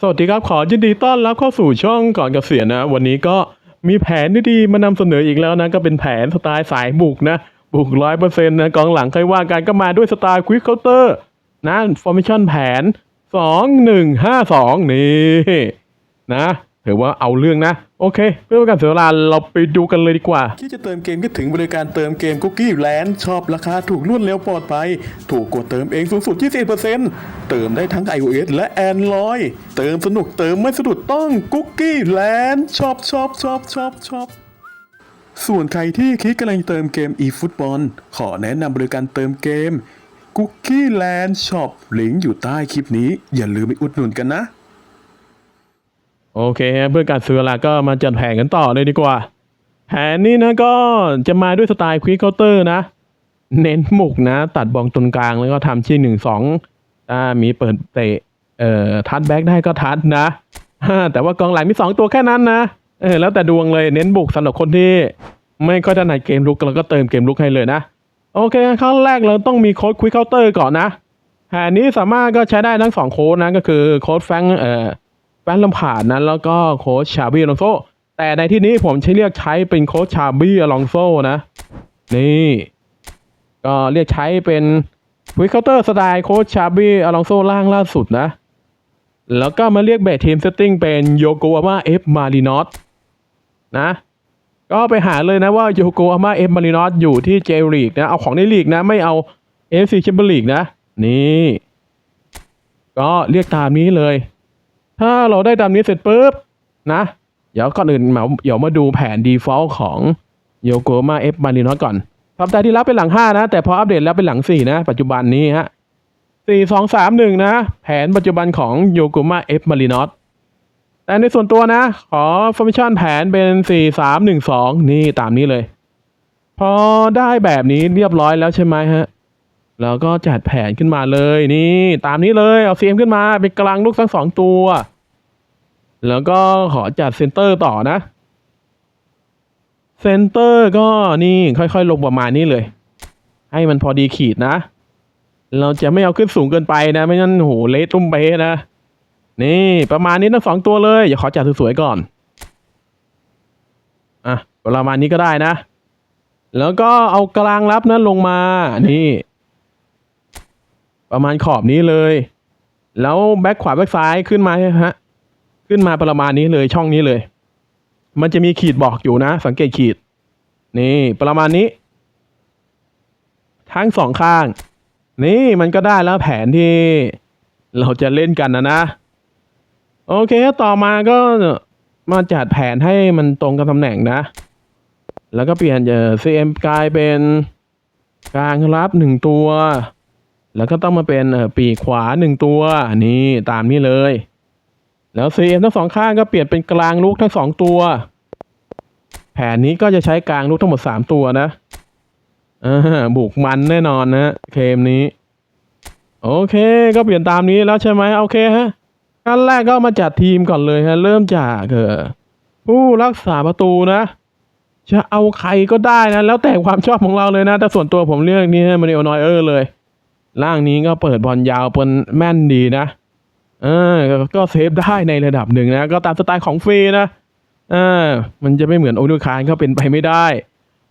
สวัสดีครับ ขอยินดีต้อนรับเข้าสู่ช่องก่อนเกษียณนะ วันนี้ก็มีแผนดีๆมานำเสนออีกแล้วนะ ก็เป็นแผนสไตล์สายบุกนะ บุกร้อยเปอร์เซ็นต์นะกองหลังใครว่ากันก็มาด้วยสไตล์ควิกเคาน์เตอร์นะฟอร์มชั่นแผนสองหนึ่งห้าสองนี่นะ ถือว่าเอาเรื่องนะ โอเค เพื่อเป็นการเสียเวลาเราไปดูกันเลยดีกว่าคิดจะเติมเกมก็ถึงบริการเติมเกมคุกกี้แลนด์ชอบราคาถูกรวดเร็วปลอดภัย ถูกกว่าเติมเองสูงสุด 20%เติมได้ทั้ง iOS และ Android เติมสนุกเติมไม่สะดุดต้องคุกกี้แลนด์ชอบชอบชอบชอบชอบส่วนใครที่คิดกำลังเติมเกม eFootball ขอแนะนำบริการเติมเกม Cookie Land Shop ลิงก์อยู่ใต้คลิปนี้ อย่าลืมไปอุดหนุนกันนะ โอเคฮะเพื่อการซื้อเวลาก็มาจัดแผนกันต่อเลยดีกว่า แผนนี้นะก็จะมาด้วยสไตล์ควิกเคาน์เตอร์นะ เน้นหมุกนะ ตัดบอลตรงกลางแล้วก็ทำที่หนึ่งสองอ่ามีเปิดเตะเอ่อทัดแบ็กได้ก็ทัดนะแต่ว่ากองหลังมีสองตัวแค่นั้นนะเออแล้วแต่ดวงเลยเน้นบุกสำหรับคนที่ไม่ค่อยถนัดเกมลุกเราก็เติมเกมลุกให้เลยนะ โอเคขั้นแรกเราต้องมีโค้ดควิกเคาน์เตอร์ก่อนนะแผนนี้สามารถก็ใช้ได้ทั้งสองโค้ดนะก็คือโค้ดแฟงเอ่อ แฟนลำผาดนั้นแล้วก็โค้ชชาบี้อลองโซแต่ในที่นี้ผมใช้เรียกใช้เป็นโค้ชชาบี้อลองโซนะ นี่ ก็เรียกใช้เป็นวิคเคเตอร์สไตล์โค้ชชาบี้อลองโซล่างล่าสุดนะ แล้วก็มาเรียกเบสทีมเซตติ้งเป็นโยโกอาม่าเอฟมารินอสนะ ก็ไปหาเลยนะว่าโยโกอาม่าเอฟมารินอสอยู่ที่เจลีกนะ เอาของในลีกนะ ไม่เอาเอฟซีแชมเปี้ยนลีกนะ นี่ ก็เรียกตามนี้เลย ถ้าเราได้ตามนี้เสร็จปุ๊บนะ เดี๋ยวก่อนอื่นมาเดี๋ยวมาดูแผน default ของโยโกมาเอฟมารินอสก่อน สัปดาห์ที่แล้วเป็นหลัง 5 นะ แต่พออัปเดตแล้วเป็นหลัง 4 นะ ปัจจุบันนี้ฮะ4 2 3 1นะ แผนปัจจุบันของโยโกมาเอฟมารินอสแต่ในส่วนตัวนะ ขอ formation แผนเป็น4 3 1 2นี่ตามนี้เลย พอได้แบบนี้เรียบร้อยแล้วใช่ไหมฮะ แล้วก็จัดแผนขึ้นมาเลยนี่ตามนี้เลยเอา CM ขึ้นมาเป็นกลางลูกทั้งสองตัว แล้วก็ขอจัดเซนเตอร์ต่อนะเซนเตอร์ก็นี่ค่อยๆ ลงประมาณนี้เลย ให้มันพอดีขีดนะ เราจะไม่เอาขึ้นสูงเกินไปนะ ไม่งั้นโหเละตุ้มเปนะ นี่ประมาณนี้ทั้งสองตัวเลยอย่าขอจัดสวยๆก่อน อะประมาณนี้ก็ได้นะ แล้วก็เอากลางรับนั้นลงมานี่ ประมาณขอบนี้เลย แล้วแบ็คขวาแบ็คซ้ายขึ้นมาฮะขึ้นมาประมาณนี้เลยช่องนี้เลย มันจะมีขีดบอกอยู่นะ สังเกตขีด นี่ประมาณนี้ ทั้งสองข้าง นี่มันก็ได้แล้วแผนที่ เราจะเล่นกันนะนะ โอเค ต่อมาก็มาจัดแผนให้มันตรงกับตำแหน่งนะ แล้วก็เปลี่ยนเอ่อ CM กลายเป็นกลางรับหนึ่งตัว แล้วก็ต้องมาเป็นปีกขวาหนึ่งตัวนี่ตามนี้เลย แล้ว CM ทั้งสองข้างก็เปลี่ยนเป็นกลางลูกทั้งสองตัว แผนนี้ก็จะใช้กลางลูกทั้งหมดสามตัวนะบุกมันแน่นอนนะเกมนี้ โอเค ก็เปลี่ยนตามนี้แล้วใช่ไหมโอเคฮะขั้นแรกก็มาจัดทีมก่อนเลยฮะ เริ่มจากเออผู้รักษาประตูนะ จะเอาใครก็ได้นะ แล้วแต่ความชอบของเราเลยนะ แต่ส่วนตัวผมเลือกนี่มาริโอนอยเออร์เลย ล่างนี้ก็เปิดบอลยาวเป็นแม่นดีนะ เออ ก็เซฟได้ในระดับหนึ่งนะ ก็ตามสไตล์ของฟรีนะเออมันจะไม่เหมือนโอนูคานก็เป็นไปไม่ได้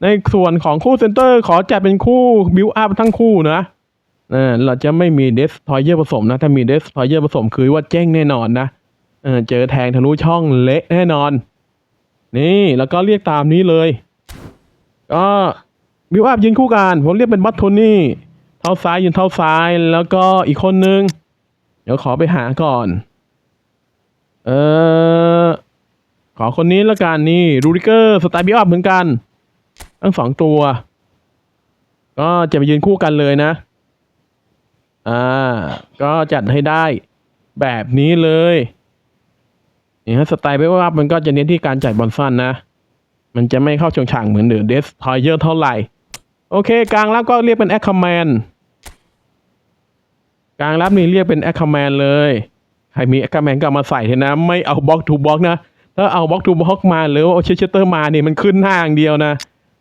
ในส่วนของคู่เซนเตอร์ขอจัดเป็นคู่บิวอัพทั้งคู่นะเออเราจะไม่มีเดสทอยเยอร์ผสมนะ ถ้ามีเดสทอยเยอร์ผสมคือว่าเจ๊งแน่นอนนะเออเจอแทงทะลุช่องเละแน่นอน นี่แล้วก็เรียกตามนี้เลย ก็บิวอัพยืนคู่กันผมเรียกเป็นบัตโทนี่ ท้าซ้ายยืนเท้าซ้ายแล้วก็อีกคนนึง เดี๋ยวขอไปหาก่อน เออขอคนนี้ละกันนี่รูดิเกอร์สไตล์บิวอัพเหมือนกัน ทั้งสองตัว ก็จะไปยืนคู่กันเลยนะ อ่า ก็จัดให้ได้แบบนี้เลยนี่ฮะสไตล์บิวอัพมันก็จะเน้นที่การจ่ายบอลสั้นนะ มันจะไม่เข้าชงช่างเหมือนเดอะเดสทอยเยอร์เท่าไหร่โอเค กลางรับก็เรียกเป็นแอคคอมแมน กลางรับนี่เรียกเป็นแอคคอมแมนเลยใครมีแอคคอมแมนก็มาใส่เถอะนะ ไม่เอาบล็อกทูบล็อกนะ ถ้าเอาบล็อกทูบล็อกมาหรือว่าเอาเชสเตอร์มาเนี่ยมันขึ้นหน้าอย่างเดียวนะ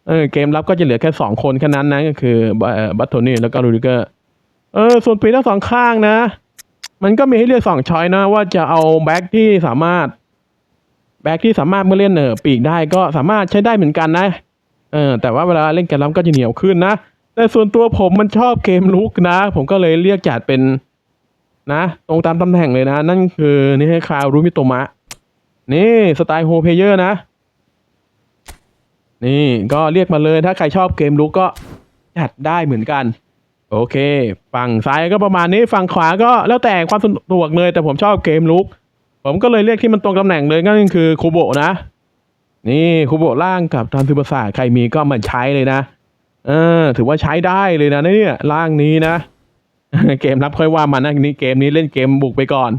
เออเกมรับก็จะเหลือแค่สองคนแค่นั้นนะก็คือบัตโทนี่แล้วก็รูดิเกอร์เออส่วนปีทั้งสองข้างนะ มันก็มีให้เลือกสองช้อยนะ ว่าจะเอาแบ็กที่สามารถแบ็กที่สามารถเมื่อเล่นเออปีกได้ก็สามารถใช้ได้เหมือนกันนะเออแต่ว่าเวลาเล่นกันล้ำก็จะเหนียวขึ้นนะ แต่ส่วนตัวผมมันชอบเกมลุกนะ ผมก็เลยเรียกจัดเป็น นะ ตรงตามตำแหน่งเลยนะ นั่นคือนี่ให้คาวรูมิโตมะ นี่สไตล์โฮเพเยอร์นะ นี่ก็เรียกมาเลยถ้าใครชอบเกมลุกก็จัดได้เหมือนกัน โอเค ฝั่งซ้ายก็ประมาณนี้ฝั่งขวาก็แล้วแต่ความสะดวกเลย แต่ผมชอบเกมลุก ผมก็เลยเรียกที่มันตรงตำแหน่งเลยนั่นคือคูโบะนะ นี่คูโบะล่างกับทานซูเปอร์สาใครมีก็มาใช้เลยนะ เออ ถือว่าใช้ได้เลยนะเนี่ยล่างนี้นะ เกมรับค่อยว่ามันนะนี่เกมนี้เล่นเกมบุกไปก่อน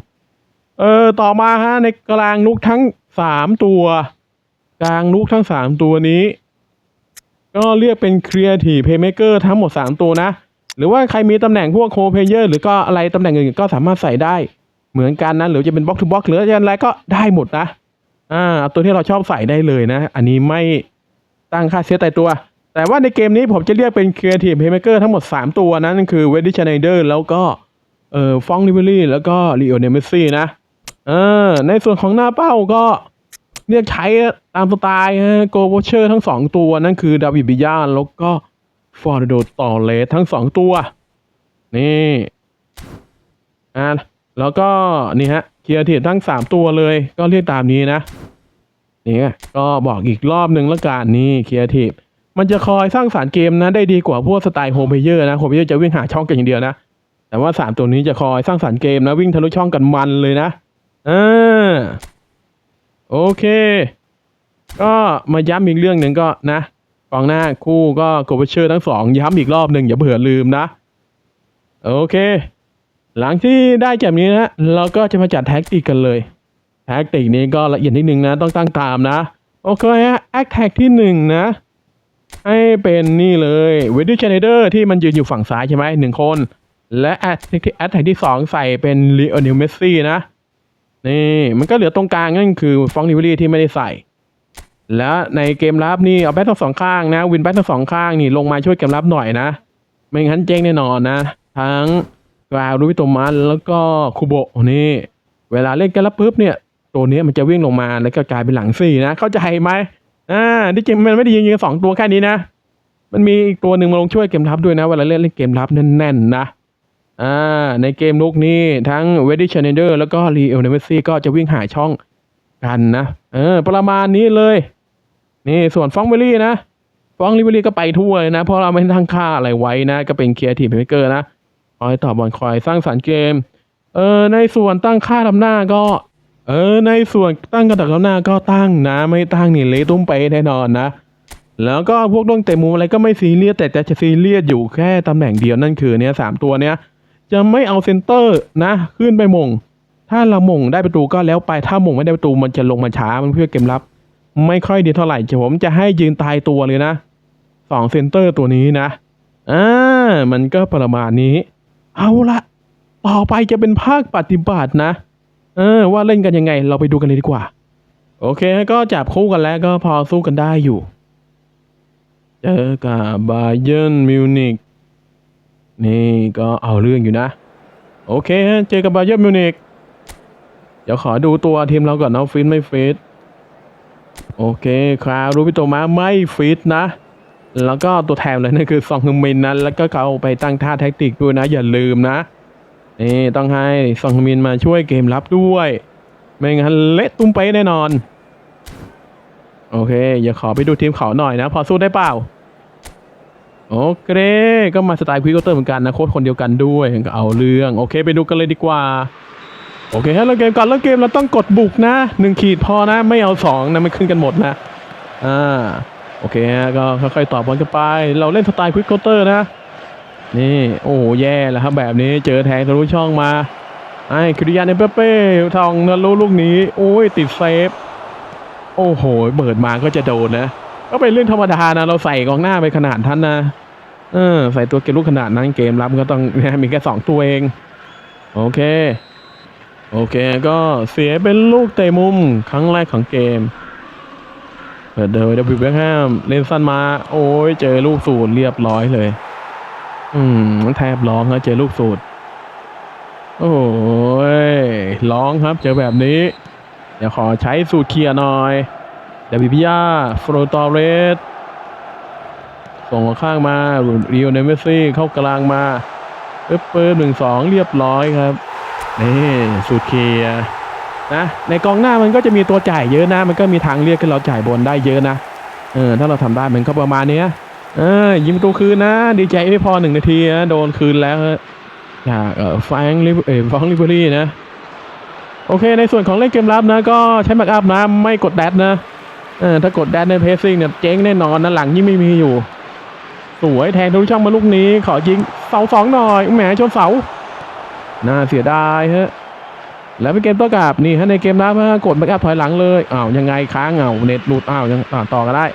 เออ ต่อมาฮะในกลางนุกทั้งสามตัว กลางนุกทั้งสามตัวนี้ ก็เรียกเป็น Creative Playmaker ทั้งหมด3ตัวนะ หรือว่าใครมีตำแหน่งพวก Co Player หรือก็อะไรตำแหน่งอื่นก็สามารถใส่ได้เหมือนกันนะหรือจะเป็น Box to Box หรือจะอะไรก็ได้หมดนะอ่าเอาตัวที่เราชอบใส่ได้เลยนะ อันนี้ไม่ตั้งค่าเสียแต่ตัว แต่ว่าในเกมนี้ผมจะเรียกเป็น Creative Playmaker ทั้งหมด 3 ตัวนะนั่นคือ w e d d y Schneider แล้วก็เอ่อฟองลิเวอรี่แล้วก็ Lionel Messi นะเออในส่วนของหน้าเป้าก็เรียกใช้ตามสไตล์ฮะโกโบเชอร์ทั้งสองตัวนั่นคือดาวิดบิยาแล้วก็ฟอร์โดตอเลสทั้งสองตัว นี่อ่าแล้วก็นี่ฮะเคียร์เทีทั้งสามตัวเลยก็เรียกตามนี้นะนี่ก็บอกอีกรอบหนึ่งแล้วกันนี่เคียร์ที มันจะคอยสร้างสารรค์เกมนะได้ดีกว่าพวกสไตล์โฮมเพเยอร์นะโฮมเพเยอร์จะวิ่งหาช่องกันอย่างเดียวนะ แต่ว่าสามตัวนี้จะคอยสร้างสรรค์เกมนะวิ่งทะลุช่องกันมันเลยนะอ่าโอเค ก็มาย้ำอีกเรื่องหนึ่งก็นะกองหน้าคู่ก็โกเบเชอร์ทั้งสองย้ำอีกรอบหนึ่งอย่าเผื่อลืมนะ โอเค หลังที่ได้จากนี้นะเราก็จะมาจัดแท็กติกกันเลย แท็กติกนี้ก็ละเอียดนิดนึงนะ ต้องตั้งตามนะ โอเคฮะแอคแท็กที่หนึ่งนะ ให้เป็นนี่เลยเวดิชเนเดอร์ที่มันยืนอยู่ฝั่งซ้ายใช่ไหมหนึ่งคน และแอดที่แอดแท็กที่สองใส่เป็นลีโอนิลเมสซี่นะ นี่มันก็เหลือตรงกลางนั่นคือฟองนิวลี่ที่ไม่ได้ใส่ แล้วในเกมรับนี่เอาแบ็คทั้งสองข้างนะ วินแบ็คทั้งสองข้างนี่ลงมาช่วยเกมรับหน่อยนะ ไม่งั้นเจ๊งแน่นอนนะ ทั้งกราลูวิโตมันแล้วก็คูโบะนี่เวลาเล่นกันแล้วปุ๊บเนี่ย ตัวนี้มันจะวิ่งลงมาแล้วก็กลายเป็นหลังสี่นะ เข้าใจไหม อ่าที่จริงมันไม่ได้ยิงยิงสองตัวแค่นี้นะ มันมีอีกตัวหนึ่งมาลงช่วยเกมรับด้วยนะเวลาเล่นเล่นเกมรับแน่นๆนะอ่าในเกมลุกนี้ทั้งเวดดี้ชนเดอร์แล้วก็รีเอลเนเวซี่ก็จะวิ่งหาช่องกันนะ เออ ประมาณนี้เลย นี่ส่วนฟองเบอรี่นะฟองลิเบอรี่ก็ไปทั่วเลยนะ เพราะเราไม่ตั้งค่าอะไรไว้นะ ก็เป็นเคียร์ทีมเมเกอร์นะคอยตอบบอลคอยสร้างสรรค์เกม เออในส่วนตั้งค่าลำหน้าก็ เออในส่วนตั้งกระดักลำหน้าก็ตั้งนะ ไม่ตั้งนี่เละตุ้มไปแน่นอนนะ แล้วก็พวกดวงเตะมุมอะไรก็ไม่ซีเรียสแต่จะซีเรียสอยู่แค่ตำแหน่งเดียวนั่นคือเนี่ยสามตัวเนี้ยจะไม่เอาเซนเตอร์นะขึ้นไปมง ถ้าเรามงได้ประตูก็แล้วไปถ้ามงไม่ได้ประตูมันจะลงมาช้ามันเพื่อเกมรับ ไม่ค่อยดีเท่าไหร่ผมจะให้ยืนตายตัวเลยนะสองเซนเตอร์ตัวนี้นะอ่ามันก็ประมาณนี้ เอาละต่อไปจะเป็นภาคปฏิบัตินะ เออว่าเล่นกันยังไง เราไปดูกันเลยดีกว่า โอเคก็จับคู่กันแล้วก็พอสู้กันได้อยู่ เจอกับบาเยิร์นมิวนิกนี่ก็เอาเรื่องอยู่นะ โอเคฮะเจอกับบาเยิร์นมิวนิกเดี๋ยวขอดูตัวทีมเราก่อนนะฟิตไม่ฟิตโอเคครารูปิโตมาไม่ฟิตนะ แล้วก็ตัวแทนเลยนั่นคือซองฮึมมินนะแล้วก็เขาไปตั้งท่าแท็กติกด้วยนะ อย่าลืมนะ นี่ต้องให้ซองฮมินมาช่วยเกมรับด้วย ไม่งั้นเละตุ้มไปแน่นอน โอเค อย่าขอไปดูทีมเขาหน่อยนะ พอสู้ได้เปล่า โอเค ก็มาสไตล์ควิกเตอร์เหมือนกันนะ โค้ดคนเดียวกันด้วยก็เอาเรื่อง โอเค ไปดูกันเลยดีกว่า โอเคฮะเริ่มเกมก่อนเริ่มเกมเราต้องกดบุกนะหนึ่งขีดพอนะ ไม่เอาสองนะมันขึ้นกันหมดนะ อ่า โอเคฮะก็ค่อยๆต่อบอลกันไป เราเล่นสไตล์ควิกเตอร์นะ นี่โอ้โหแย่แล้วครับแบบนี้เจอแทงทะลุช่องมาไอ้คริยานเอเปเป้ทองนรูลูกนี้ โอ้ยติดเซฟ โอ้โหเบิดมาก็จะโดนนะ ก็เป็นเรื่องธรรมดานะ เราใส่กองหน้าไปขนาดท่านนะเออใส่ตัวเกมลูกขนาดนั้นเกมรับก็ต้องมีแค่สองตัวเอง โอเค โอเคก็เสียเป็นลูกเตะมุมครั้งแรกของเกมเปิดโดยดับบิวเบคแฮมเล่นสั้นมา โอ้ยเจอลูกสูตรเรียบร้อยเลย อืมมันแทบร้องแล้วเจอลูกสูตร โอ้ยร้องครับ เจอแบบนี้ เดี๋ยวขอใช้สูตรเคลียร์หน่อยเดบิบิยาฟโรตอเรสส่งข้างมาริโอเนเมซี่เข้ากลางมาปึ๊บปึ๊บหนึ่งสองเรียบร้อยครับนี่สูตรเคลียร์นะในกองหน้ามันก็จะมีตัวจ่ายเยอะนะ มันก็มีทางเรียกให้เราจ่ายบนได้เยอะนะเออถ้าเราทำได้มันก็ประมาณเนี้ย เออยิงประตูคืนนะ ดีใจไม่พอหนึ่งนาทีนะโดนคืนแล้วจากเอ่อแฟงลิเออฟองลิเบอรี่นะ โอเค ในส่วนของเล่นเกมรับนะ ก็ใช้แบ็กอัพนะไม่กดแดดนะเออถ้ากดแดดในเพซซิ่งเนี่ยเจ๊งแน่นอนนะหลังยิ่งไม่มีอยู่ สวยแทงทะลุช่องมาลูกนี้ ขอยิงเสาสองหน่อยแหมชนเสาน่าเสียดายฮะแล้วเป็นเกมโต้กลับนี่ฮะในเกมรับฮะกดแบ็กอัพถอยหลังเลยอ้าวยังไงค้างอ้าเน็ตหลุดอ้าวยังต่อก็ได้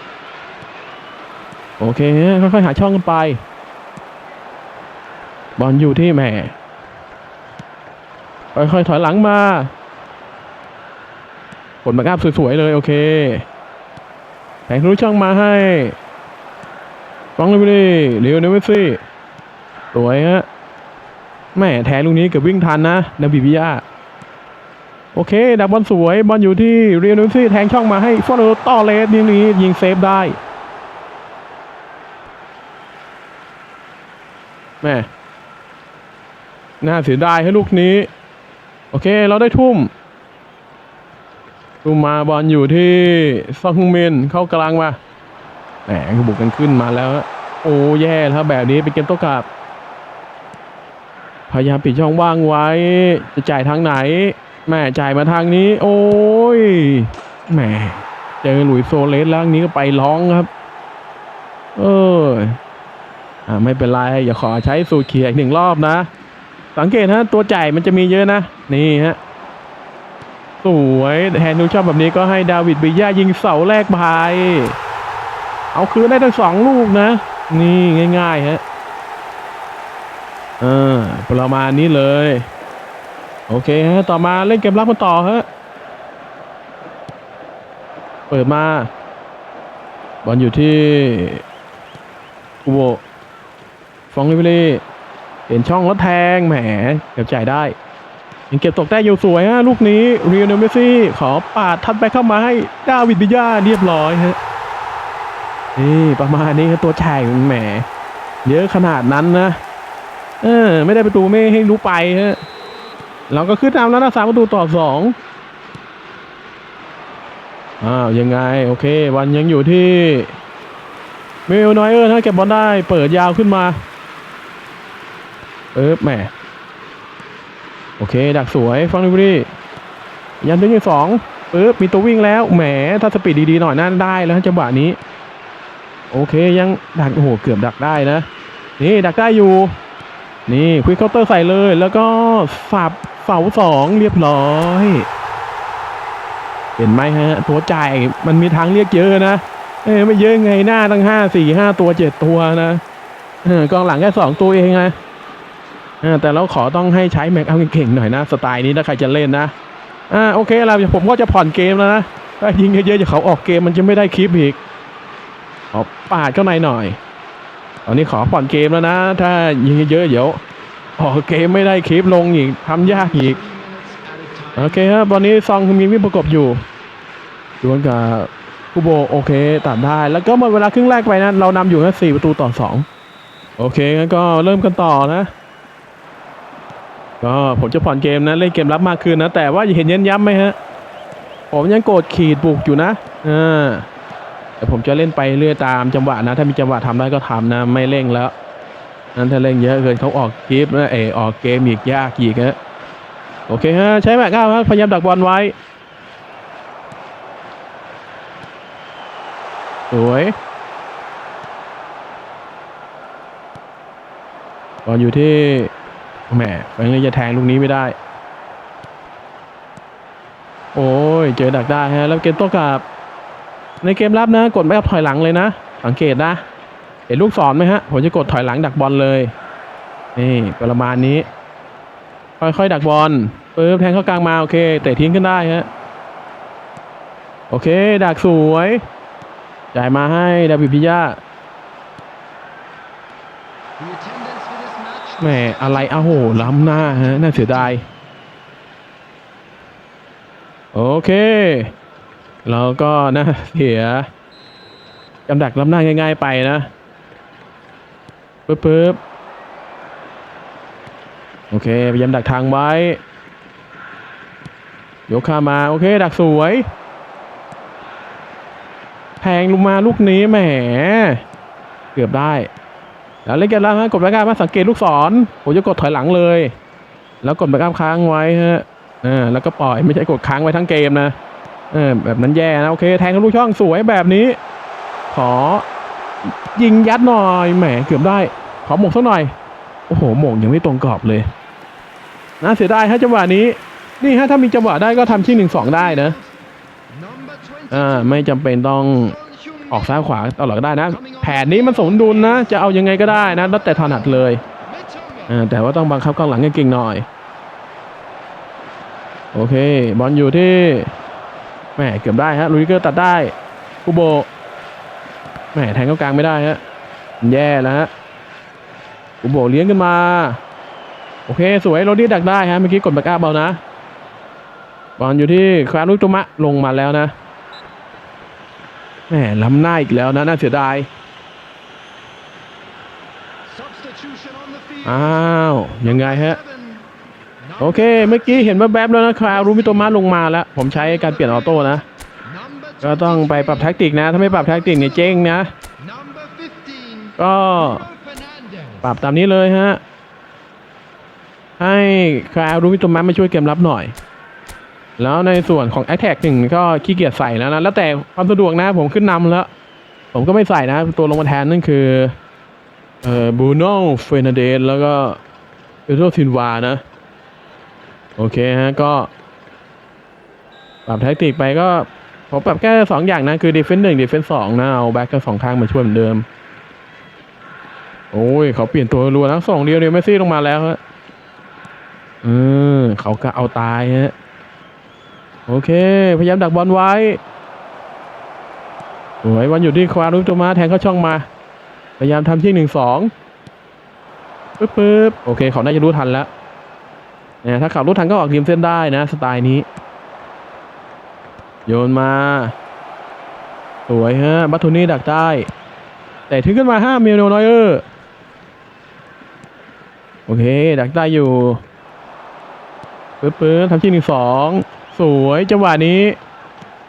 โอเคค่อยๆหาช่องกันไป บอลอยู่ที่แหมค่อยๆถอยหลังมากดแบ็กอัพสวยๆเลยโอเคแทงทะลุช่องมาให้ฟองเลยไปดิเร็วเนเวซี่สวยฮะแม่แทงลูกนี้เกือบวิ่งทันนะนาบิบิยาโอเค ดับบอลสวย บอลอยู่ที่เรียนนซี่แทงช่องมาให้ฟอร์โรต่อเลสนี่นี้ยิงเซฟได้ แม่น่าเสียดายให้ลูกนี้ โอเค เราได้ทุ่ม ทุ่มมาบอลอยู่ที่ซองฮึงมินเข้ากลางมาแหมก็บุกกันขึ้นมาแล้ว โอ้แย่แล้วแบบนี้เป็นเกมโต้กลับ พยายามปิดช่องว่างไว้ จะจ่ายทางไหน แม่จ่ายมาทางนี้ โอ้ยแหมเจอหลุยส์โซเลสแล้วนี้ก็ไปร้องครับ เออ ไม่เป็นไรอย่าขอใช้สูตรเขียอีกหนึ่งรอบนะ สังเกตฮะตัวจ่ายมันจะมีเยอะนะ นี่ฮะสวยแฮนดูชอบแบบนี้ก็ให้ดาวิดบิย่ายิงเสาแรกไปเอาคืนได้ทั้งสองลูกนะ นี่ง่ายๆฮะเออประมาณนี้เลย โอเคฮะต่อมาเล่นเกมรับกันต่อฮะเปิดมาบอลอยู่ที่อุโบ ฟองลิเบรีเห็นช่องแล้วแทงแหมเกือบจ่ายได้ยังเก็บตกได้อยู่สวยฮะลูกนี้เรียนเมซี่ขอปาดทัดไปเข้ามาให้ดาวิดบิยาเรียบร้อยฮะนี่ประมาณนี้ครับตัวแข่งแหม เยอะขนาดนั้นนะเออไม่ได้ประตูไม่ให้รู้ไปฮะเราก็ขึ้นตามแล้วนะสามประตูต่อสองอ้าวยังไง โอเค วันยังอยู่ที่เมลนอยเออร์ถ้าเก็บบอลได้เปิดยาวขึ้นมา เออแหมโอเค ดักสวยฟังดูดิยันถึงที่สองปึ๊บมีตัววิ่งแล้วแหมถ้าสปีดดีๆหน่อยน่าได้แล้วจังหวะนี้ โอเคยังดักโอ้โหเกือบดักได้นะ นี่ดักได้อยู่ นี่ควิกเคาน์เตอร์ใส่เลย แล้วก็สับเสาสองเรียบร้อยเห็นไหมฮะ ตัวจ่ายมันมีทางเรียกเยอะนะ เอ้ไม่เยอะไงหน้าตั้งห้าสี่ห้าตัวเจ็ดตัวนะเออกองหลังแค่สองตัวเองนะ แต่เราขอต้องให้ใช้แม็กเอาเก่งๆหน่อยนะ สไตล์นี้ถ้าใครจะเล่นนะอ่าโอเคเราผมก็จะผ่อนเกมแล้วนะถ้ายิงเยอะๆจะเขาออกเกมมันจะไม่ได้คลิปอีกขอปาดเข้าในหน่อยตอนนี้ขอผ่อนเกมแล้วนะ ถ้ายิงเยอะๆเดี๋ยวออกเกมไม่ได้คลิปลงอีกทำยากอีกโอเคครับตอนนี้ซองมีวิ่งประกบอยู่ดวลกับคูโบโอเคตัดได้ แล้วก็หมดเวลาครึ่งแรกไปนะ เรานำอยู่แค่สี่ประตูต่อสองโอเคงั้นก็เริ่มกันต่อนะ ก็ผมจะผ่อนเกมนะเล่นเกมรับมากขึ้นนะ แต่ว่าเห็นเน้นย้ำไหมฮะ ผมยังโกดขีดบุกอยู่นะอ่าแต่ผมจะเล่นไปเรื่อยตามจังหวะนะ ถ้ามีจังหวะทำได้ก็ทำนะไม่เร่งแล้วนั้นถ้าเร่งเยอะเกินเขาออกคลิปนะเออออกเกมอีกยากอีกฮะโอเคฮะใช้แม็กก้าครับพยายามดักบอลไว้สวยบอลอยู่ที่ แหมแฟงเลยจะแทงลูกนี้ไม่ได้ โอ้ย เจอดักได้ฮะ แล้วเกมโต้กลับ ในเกมรับนะ กดไม่กับถอยหลังเลยนะ สังเกตนะ เห็นลูกศรไหมฮะ ผมจะกดถอยหลังดักบอลเลย นี่ประมาณนี้ ค่อยๆ ดักบอลปึ๊บแทงเข้ากลางมา โอเค เตะทิ้งขึ้นได้ฮะ โอเค ดักสวยจ่ายมาให้ดาวิพิยา แหมอะไรอ้โหล้ำหน้าฮะน่าเสียดายโอเคเราก็น่าเสียกำดักล้ำหน้าง่าย ๆ ไปนะปึ๊บปึ๊บโอเคพยายามดักทางไว้ยกข้ามา โอเค ดักสวยแพงลงมาลูกนี้แหม เกือบได้ แล้วเล่นกันแล้วฮะกดแบ็กอัพมาสังเกตลูกศรผมจะกดถอยหลังเลย แล้วกดแบ็กอัพค้างไว้ฮะอ่าแล้วก็ปล่อยไม่ใช่กดค้างไว้ทั้งเกมนะเออแบบนั้นแย่นะโอเคแทงทะลุช่องสวยแบบนี้ ขอยิงยัดหน่อยแหมเกือบได้ ขอหมกสักหน่อย โอ้โหหมกยังไม่ตรงกรอบเลยน่าเสียดายฮะจังหวะนี้ นี่ฮะถ้ามีจังหวะได้ก็ทำที่หนึ่งสองได้นะอ่าไม่จำเป็นต้อง ออกซ้ายขวาตลอดก็ได้นะ แผนนี้มันสมดุลนะ จะเอายังไงก็ได้นะ แล้วแต่ถนัดเลยแต่ว่าต้องบังคับกองหลังให้เก่งหน่อย โอเค บอลอยู่ที่แหมเกือบได้ฮะลุยเกอร์ตัดได้คูโบแหมแทงเข้ากลางไม่ได้ฮะแย่แล้วฮะคูโบเลี้ยงขึ้นมา โอเค สวยโรดี้ดักได้ฮะเมื่อกี้กดแบ็กอัพเบานะบอลอยู่ที่ครานุตุมะลงมาแล้วนะ แหมล้ำหน้าอีกแล้วนะน่าเสียดายอ้าวยังไงฮะโอเค เมื่อกี้เห็นแวบๆแล้วนะครารูมิโตมะลงมาแล้ว ผมใช้การเปลี่ยนออโต้นะ ก็ต้องไปปรับแท็กติกนะ ถ้าไม่ปรับแท็กติกเนี่ยเจ๊งนะ ก็ปรับตามนี้เลยฮะ ให้ครารูมิโตมะมาช่วยเกมรับหน่อย แล้วในส่วนของ a t t a c หนึ่งก็ขี้เกียจใส่แล้วนะ แล้วแต่ความสะดวกนะผมขึ้นนำแล้ว ผมก็ไม่ใส่นะ ตัวลงมาแทนนั่นคือเอ่อบูโน่เฟนเดสแล้วก็เอโรซินวานะ โอเคฮะ ก็ปรับแท็กติกไปก็ผมปรับแค่สองอย่างนะ คือ defense หนึ่ง defense สองนะ เอาแบ็กก็สองข้างมาช่วยเหมือนเดิม โอ้ย เขาเปลี่ยนตัวรัวทั้งสองเดียวเดียวเมซี่ลงมาแล้วฮะเออเขาก็เอาตายฮะ โอเค พยายามดักบอลไว้สวยวันอยู่ที่ควารุโตมาแทงเข้าช่องมา พยายามทำที่หนึ่งสองปึ๊บปึ๊บโอเค เขาน่าจะรู้ทันแล้วเนี่ยถ้าเขารู้ทันก็ออกริมเส้นได้นะสไตล์นี้ โยนมา สวยฮะบัตโทนี่ดักได้ แต่ถึงขึ้นมาห้ามิลโนนอยเออร์โอเค ดักได้อยู่ปึ๊บปึ๊บทำที่หนึ่งสอง วยจังหวะนี้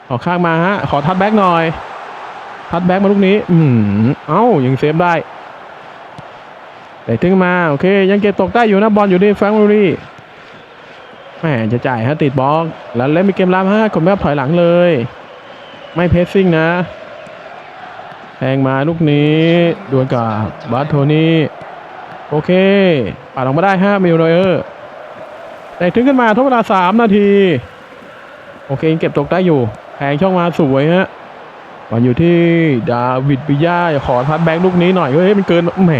ขอข้างมาฮะ ขอทัดแบ็กหน่อย ทัดแบ็กมาลูกนี้ อืมเอ้ายังเซฟได้แต่ถึงมา โอเค ยังเก็บตกได้อยู่นะบอลอยู่ที่แฟรงค์ลูรี่แหมจะจ่ายฮะติดบล็อกแล้วเล่นมีเกมรับฮะกดแบบถอยหลังเลย ไม่เพสซิ่งนะแทงมาลูกนี้ดวลกับบาสโทนี่โอเคปาดออกมาได้ฮะมิลโนเออร์แต่ถึงขึ้นมาทดเวลาสามนาที โอเคยังเก็บตกได้อยู่แทงช่องมาสวยฮะบอลอยู่ที่ดาวิดปิยาอย่าขอทัดแบงค์ลูกนี้หน่อยเฮ้ยมันเกินแหม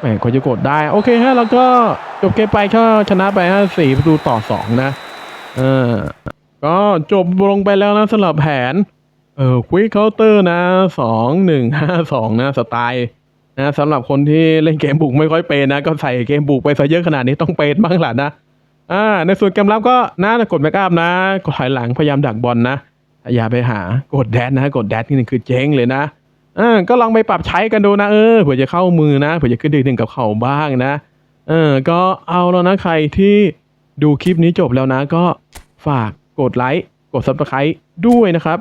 แหมกว่าจะกดได้ โอเคฮะแล้วก็จบเกมไปก็ชนะไปฮะสี่ประตูต่อสองนะเออก็จบลงไปแล้วนะสำหรับแผนเออควิกเคาน์เตอร์นะสองหนึ่งห้าสองนะสไตล์นะสำหรับคนที่เล่นเกมบุกไม่ค่อยเป็นนะ ก็ใส่เกมบุกไปซะเยอะขนาดนี้ต้องเป็นบ้างแหละนะ อ่าในส่วนเกมรับก็น่ากดแบ็กอัพนะ กดถอยหลังพยายามดักบอลนะ อย่าไปหากดแดดนะ กดแดดนี่คือเจ๊งเลยนะอ่าก็ลองไปปรับใช้กันดูนะเออเผื่อจะเข้ามือนะเผื่อจะขึ้นดึงๆกับเขาบ้างนะเออก็เอาแล้วนะใครที่ดูคลิปนี้จบแล้วนะ ก็ฝากกดไลค์กดซับสไครต์ด้วยนะครับ